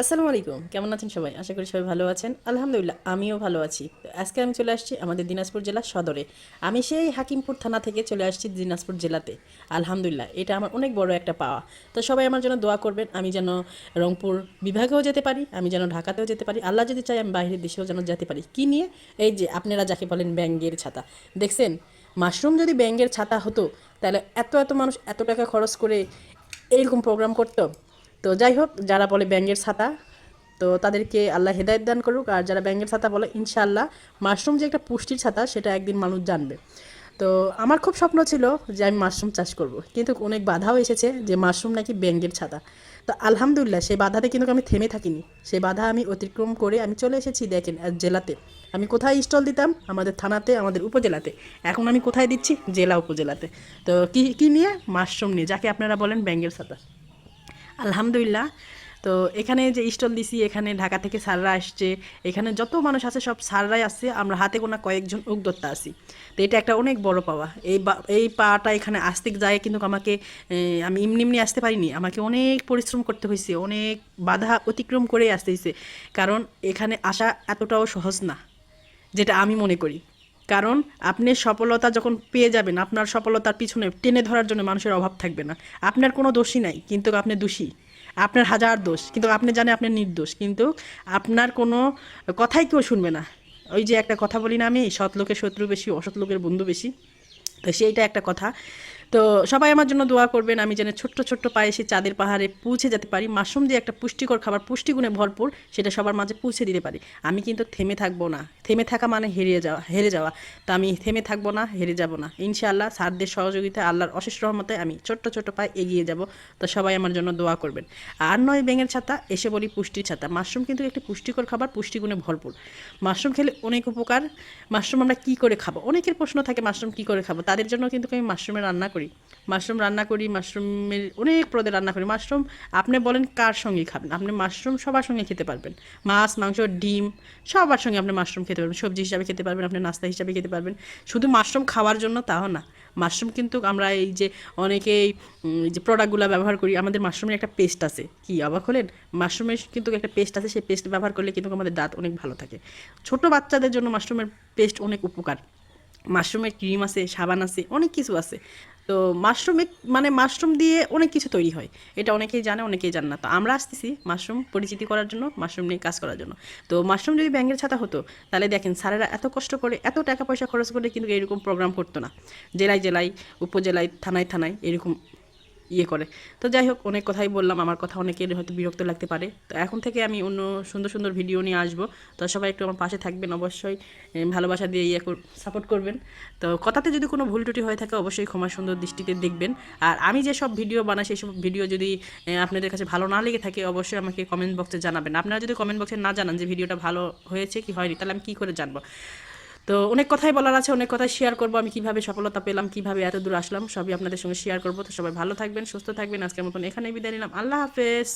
আসসালামু আলাইকুম। কেমন আছেন সবাই? আশা করি সবাই ভালো আছেন। আলহামদুলিল্লাহ, আমিও ভালো আছি। আজকে আমি চলে আসছি আমাদের দিনাজপুর জেলার সদরে। আমি সেই হাকিমপুর থানা থেকে চলে আসছি দিনাজপুর জেলাতে। আলহামদুলিল্লাহ, এটা আমার অনেক বড় একটা পাওয়া। তো সবাই আমার জন্য দোয়া করবেন, আমি যেন রংপুর বিভাগেও যেতে পারি, আমি যেন ঢাকাতেও যেতে পারি। আল্লাহ যদি চাই আমি বাইরের দেশেও যেন যেতে পারি। কি নিয়ে? এই যে আপনারা যাকে বলেন ব্যাঙ্গের ছাতা। দেখছেন? মাশরুম যদি ব্যাঙ্গের ছাতা হতো, তাহলে এত এত মানুষ এত টাকা খরচ করে এইরকম প্রোগ্রাম করতো। তো যাই হোক যারা বলে ব্যাঙ্গের ছাতা, তো তাদেরকে আল্লাহ হেদায়ত দান করুক। আর যারা ব্যাঙ্গের ছাতা বলে, ইনশাআল্লাহ মাশরুম যে একটা পুষ্টির ছাতা, সেটা একদিন মানুষ জানবে। তো আমার খুব স্বপ্ন ছিল যে আমি মাশরুম চাষ করব। কিন্তু অনেক বাধাও এসেছে যে মাশরুম নাকি ব্যাঙ্গের ছাতা। তো আলহামদুলিল্লাহ সেই বাধাতে কিন্তু আমি থেমে থাকিনি। সেই বাধা আমি অতিক্রম করে আমি চলে এসেছি, দেখেন জেলাতে। আমি কোথায় স্টল দিতাম? আমাদের থানাতে, আমাদের উপজেলাতে। এখন আমি কোথায় দিচ্ছি? জেলা উপজেলাতে। তো কি, কী নিয়ে? মাশরুম নিয়ে, যাকে আপনারা বলেন ব্যাঙ্গের ছাতা। আলহামদুলিল্লাহ। তো এখানে যে স্টল দিছি, এখানে ঢাকা থেকে স্যাররা আসছে। এখানে যত মানুষ আছে, সব স্যাররাই আসছে আমরা হাতে গোনা কয়েকজন উদ্যোক্তা আছি। তো এটা একটা অনেক বড় পাওয়া। এই এই পাটা এখানে আসতে যায়, কিন্তু আমাকে আমি এমনি এমনি আসতে পারিনি। আমাকে অনেক পরিশ্রম করতে হয়েছে অনেক বাধা অতিক্রম করে আসতে হয়েছে কারণ এখানে আসা এতটাও সহজ না, যেটা আমি মনে করি। কারণ আপনি সফলতা যখন পেয়ে যাবেন, আপনার সফলতার পিছনে টেনে ধরার জন্য মানুষের অভাব থাকবে না। আপনার কোনো দোষী নাই, কিন্তু আপনি দোষী। আপনার হাজার দোষ, কিন্তু আপনি জানেন আপনার নির্দোষ, কিন্তু আপনার কোনো কথাই কেউ শুনবে না। ওই যে একটা কথা বলি না আমি, সৎ লোকের শত্রু বেশি, অসৎ লোকের বন্ধু বেশি। তো সেইটা একটা কথা। তো সবাই আমার জন্য দোয়া করবেন, আমি যেন ছোট্ট ছোট্ট পায়ে সেই চাঁদের পাহাড়ে পৌঁছে যেতে পারি। মাশরুম দিয়ে একটা পুষ্টিকর খাবার, পুষ্টিগুণে ভরপুর, সেটা সবার মাঝে পৌঁছে দিতে পারি। আমি কিন্তু থেমে থাকব না। থেমে থাকা মানে হেরিয়ে যাওয়া, হেরে যাওয়া। তো আমি থেমে থাকব না, হেরে যাব না। ইনশাআল্লাহ স্যারদের সহযোগিতায়, আল্লাহর অশেষ রহমতে আমি ছোট্ট ছোট্ট পায়ে এগিয়ে যাব। তো সবাই আমার জন্য দোয়া করবেন। আর নয় ব্যাঙের ছাতা, এসে বলি পুষ্টির ছাতা। মাশরুম কিন্তু একটি পুষ্টিকর খাবার, পুষ্টিগুণে ভরপুর। মাশরুম খেলে অনেক উপকার। মাশরুম আমরা কী করে খাব? অনেকের প্রশ্ন থাকে, মাশরুম কী করে খাব? তাদের জন্য কিন্তু আমি মাশরুমের রান্না করি। মাশরুম রান্না করি, মাশরুমের অনেক পদে রান্না করি। মাশরুম, আপনি বলেন কার সঙ্গে খাবেন? আপনি মাশরুম সবার সঙ্গে খেতে পারবেন। মাছ, মাংস, ডিম, সবার সঙ্গে আপনি মাশরুম খেতে পারবেন। সবজি হিসাবে খেতে পারবেন, আপনি নাস্তা হিসাবে খেতে পারবেন। শুধু মাশরুম খাওয়ার জন্য তাও না। মাশরুম কিন্তু আমরা এই যে অনেকেই যে প্রোডাক্টগুলো ব্যবহার করি, আমাদের মাশরুমের একটা পেস্ট আছে। কি, অবাক হলেন? মাশরুমের কিন্তু একটা পেস্ট আছে, সেই পেস্ট ব্যবহার করলে কিন্তু আমাদের দাঁত অনেক ভালো থাকে। ছোট বাচ্চাদের জন্য মাশরুমের পেস্ট অনেক উপকার। মাশরুমের ক্রিম আছে, সাবান আছে, অনেক কিছু আছে। তো মাশরুমে মানে মাশরুম দিয়ে অনেক কিছু তৈরি হয়। এটা অনেকেই জানে, অনেকেই জান না। তো আমরা আসতেছি মাশরুম পরিচিতি করার জন্য মাশরুম নিয়ে কাজ করার জন্য। তো মাশরুম যদি ব্যাঙের ছাতা হতো, তাহলে দেখেন স্যারেরা এত কষ্ট করে, এত টাকা পয়সা খরচ করে কিন্তু এরকম প্রোগ্রাম করতো না। জেলায় জেলায়, উপজেলায়, থানায় থানায় এরকম ইয়ে করে। তো যাই হোক, অনেক কথাই বললাম, আমার কথা অনেকের হয়তো বিরক্ত লাগতে পারে। তো এখন থেকে আমি অন্য সুন্দর সুন্দর ভিডিও নিয়ে আসব। তো সবাই একটু আমার পাশে থাকবেন, অবশ্যই ভালোবাসা দিয়ে ইয়ে সাপোর্ট করবেন। তো কথাতে যদি কোনো ভুল ত্রুটি হয়ে থাকে, অবশ্যই ক্ষমা সুন্দর দৃষ্টিতে দেখবেন। আর আমি যেসব ভিডিও বানাই, সেই সব ভিডিও যদি আপনাদের কাছে ভালো না লেগে থাকে, অবশ্যই আমাকে কমেন্ট বক্সে জানাবেন। আপনারা যদি কমেন্ট বক্সে না জানান যে ভিডিওটা ভালো হয়েছে কি হয়নি, তাহলে আমি কী করে জানব? তো অনেক কথাই বলার আছে, অনেক কথাই শেয়ার করব, আমি কীভাবে সফলতা পেলাম, কীভাবে এত দূর আসলাম, সবই আপনাদের সঙ্গে শেয়ার করব। তো সবাই ভালো থাকবেন, সুস্থ থাকবেন, আজকের মতন এখানে বিদায় নিলাম। আল্লাহ হাফেজ।